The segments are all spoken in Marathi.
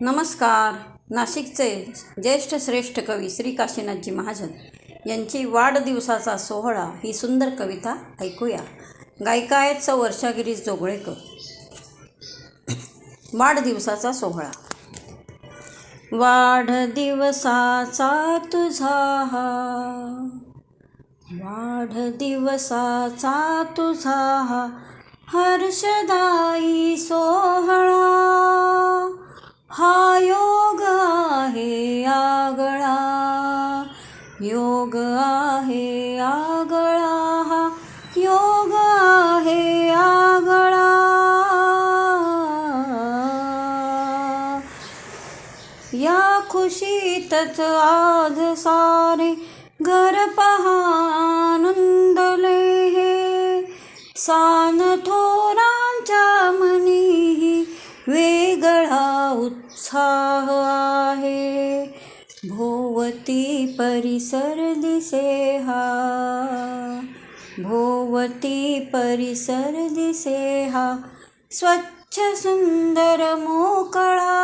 नमस्कार. नाशिकचे ज्येष्ठ श्रेष्ठ कवी श्री काशीनाथजी महाजन यांची वाढदिवसाचा सोहळा ही सुंदर कविता ऐकूया. गायिका आहेत सौ वर्षागिरीश जोगळेकर. वाढदिवसाचा सोहळा. वाढदिवसाचा तुझा हा. वाढदिवसाचा तुझा हा. हर्षदायी सोहळा. आगळा. योग आहे आगळा. हा योग आहे आगळा. या खुशीतच आज सारे घर पहा आनंद. भोवती परिसर दिसे हा. भोवती परिसर दिसे हा. स्वच्छ सुंदर मोकळा.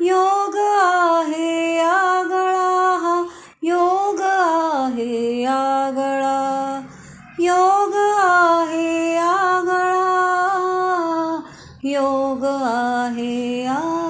योग आहे आगळा हा. योग आहे आगळा. योग आहे आगळा. योग आहे आ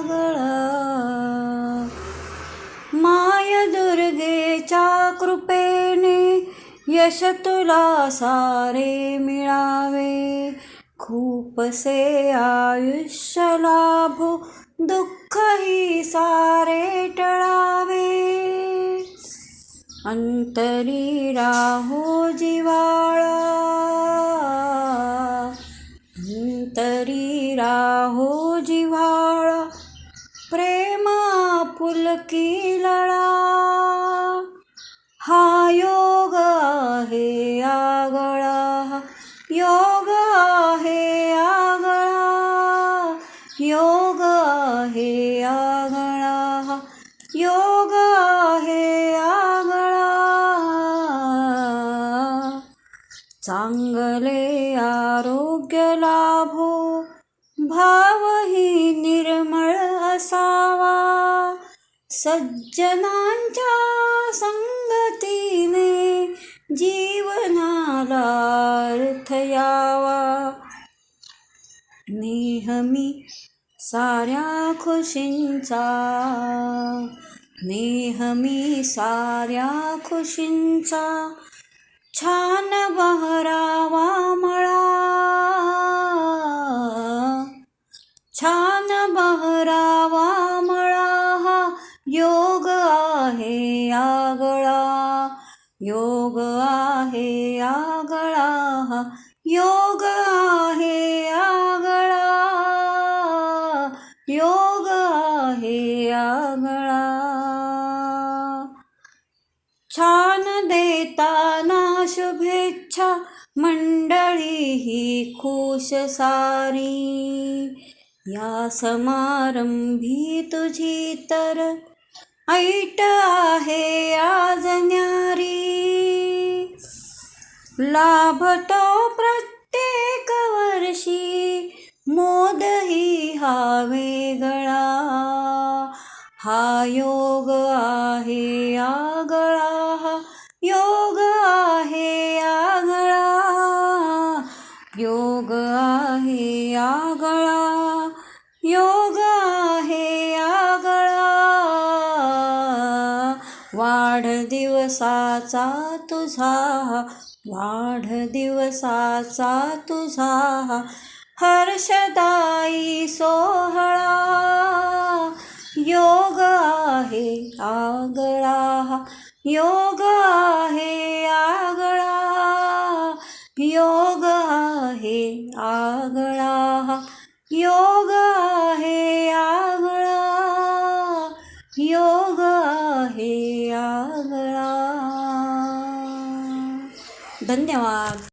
कृपेने यश तुला सारे मिळावे. खूपसे आयुष्य लाभो दुःखही सारे टळावे. अंतरी राहो जिवाळा अंतरी राहो जिव्हाळा. प्रेमा पुलकी लळा. आहे आगळा. योग आहे आगळा. योग आहे आगळा. चांगले आरोग्य लाभो. भावही निर्मळ असावा. सज्जनांच्या संगतीने जीवनाला अर्थ यावा नेहमी साऱ्या खुशींचा नेहमी साऱ्या खुशींचा छान बहरावा मळा. छान बहरावा मळा हा योग आहे आगळा. योग आहे आगळा हा योग आहे आगळा योग आहे आगळा. छान देताना शुभेच्छा मंडळी ही खुश सारी या समारंभी तुझी तर ऐट आहे आज न्यारी. लाभतो प्रत्येक वर्षी मोदही हा वेगळा हा योग आहे आगळा हा योग आहे आगळा. योग आहे आगळा योग आहे आगळा. वाढदिवसाचा तुझा वाढदिवसाचा तुझा हर्षदायी सोहळा. योग आहे आगळा योग आहे आगळा योग आहे आगळा योग आहे आगळा योग आहे आगळा धन्यवाद